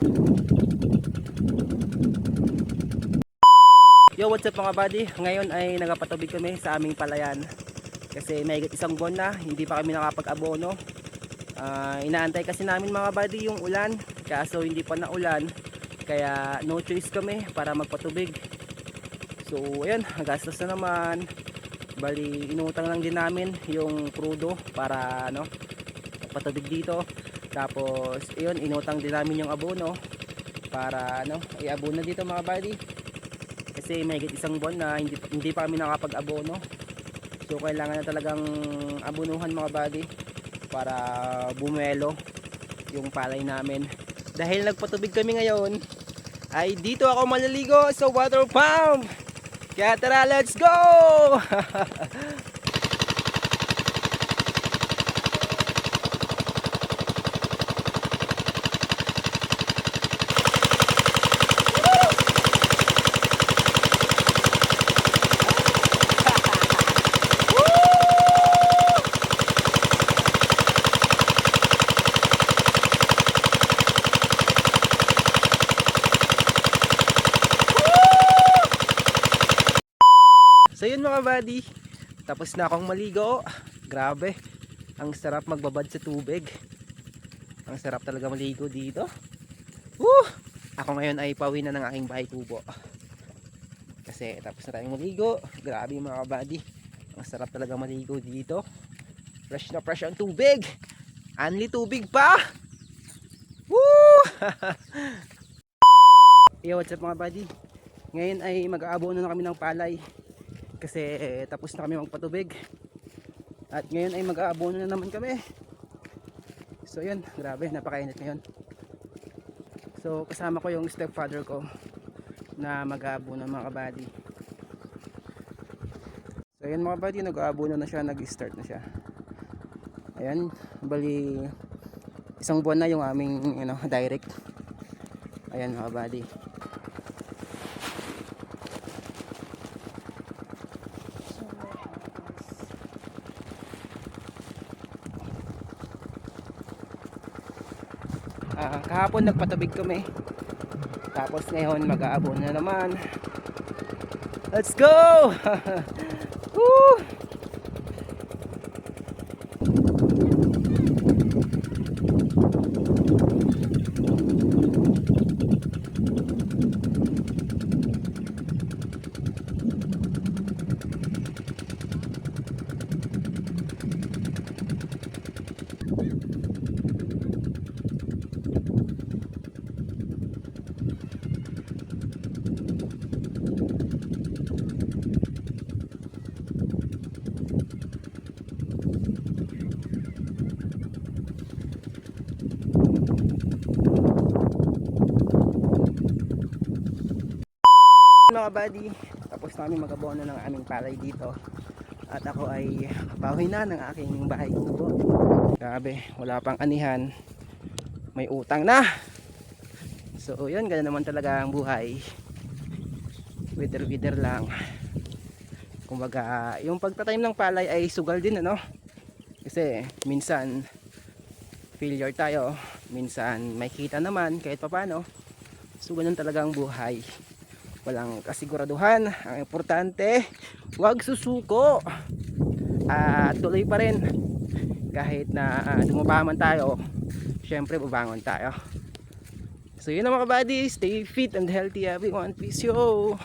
Yo, what's up mga buddy? Ngayon ay nagapatubig kami sa aming palayan. Kasi may isang buwan na, hindi pa kami nakapag-abono. Uh, inaantay kasi namin mga buddy yung ulan. Kaso hindi pa naulan. Kaya no choice kami para magpatubig. So, ayan, gastos na naman. Bali, inutang lang din namin yung crudo para ano, patubig dito. Tapos, yun, inutang din namin yung abono para ano, i-abono dito mga buddy. Kasi may isang buwan na hindi, hindi pa kami nakapag-abono. So kailangan na talagang abonuhan mga buddy para bumelo yung palay namin. Dahil nagpatubig kami ngayon ay dito ako malaligo sa water pump. Kaya tara let's go So yun mga buddy, tapos na akong maligo. Grabe, ang sarap magbabad sa tubig. Ang sarap talaga maligo dito. Woo! Ako ngayon ay pauwi na ng aking bahay kubo. Kasi tapos na tayong maligo. Grabe mga buddy. Ang sarap talaga maligo dito. Fresh na fresh ang tubig. Anli tubig pa. Woo! Yo, what's up mga buddy? Ngayon ay mag-aabono na kami ng palay kasi eh, tapos na kami magpatubig. At ngayon ay mag-aabono na naman kami. So yun. Grabe napakainit ngayon. So kasama ko yung stepfather ko na mag-aabono mga kabady. So yun mga kabady nag-aabono na siya nag-start na siya. Ayan bali isang buwan na yung aming you know, direct. Ayan mga kabady Ah, kahapon nagpatubig kami. Tapos ngayon mag-aabon na naman. Let's go! Woo! Mga buddy. Tapos namin mag-abono ng aming palay dito. At ako ay bawi na ng aking bahay kubo grabe wala pang anihan. May utang na. So yun ganun naman talaga ang buhay. Wither wither lang. Kumbaga yung pagtatanim ng palay ay sugal din ano? Kasi minsan failure tayo. Minsan may kita naman kahit papano. So ganun talaga ang buhay walang kasiguraduhan. Ang importante huwag susuko. At tuloy pa rin. Kahit na uh, dumaba man tayo syempre babangon tayo. So yun na mga buddy stay fit and healthy everyone. Peace yo